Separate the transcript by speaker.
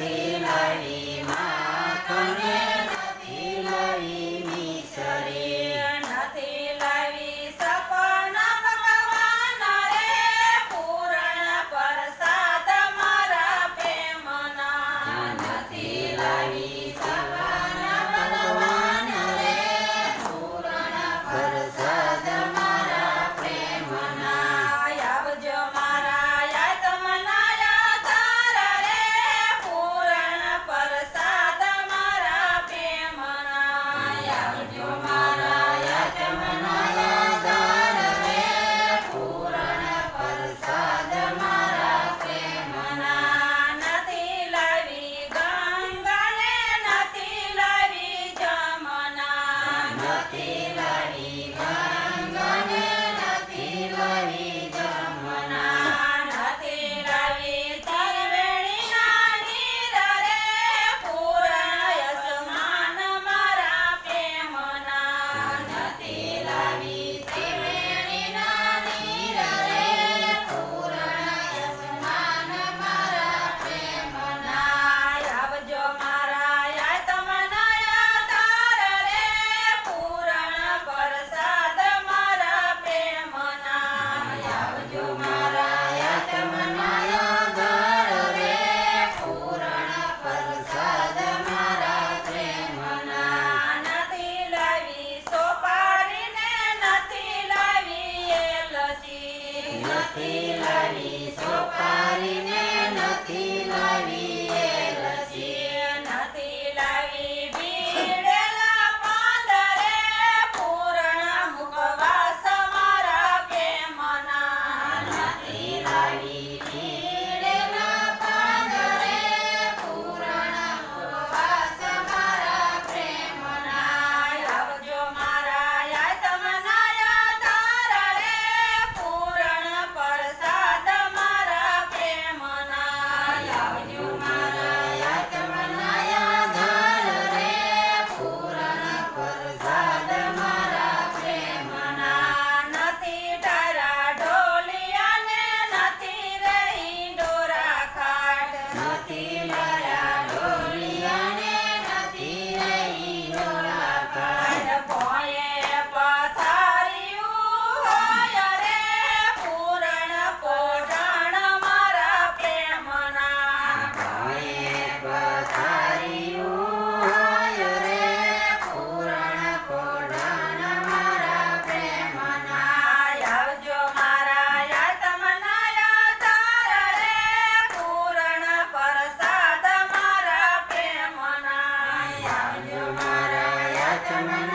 Speaker 1: નથી લડી માખણે નથી લડી મિસરી
Speaker 2: નથી લડી સપન ભગવાન રે પૂરણ પ્રસાદ મારા પ્રેમના
Speaker 1: નથી
Speaker 2: લડી Amen. Thank
Speaker 1: you.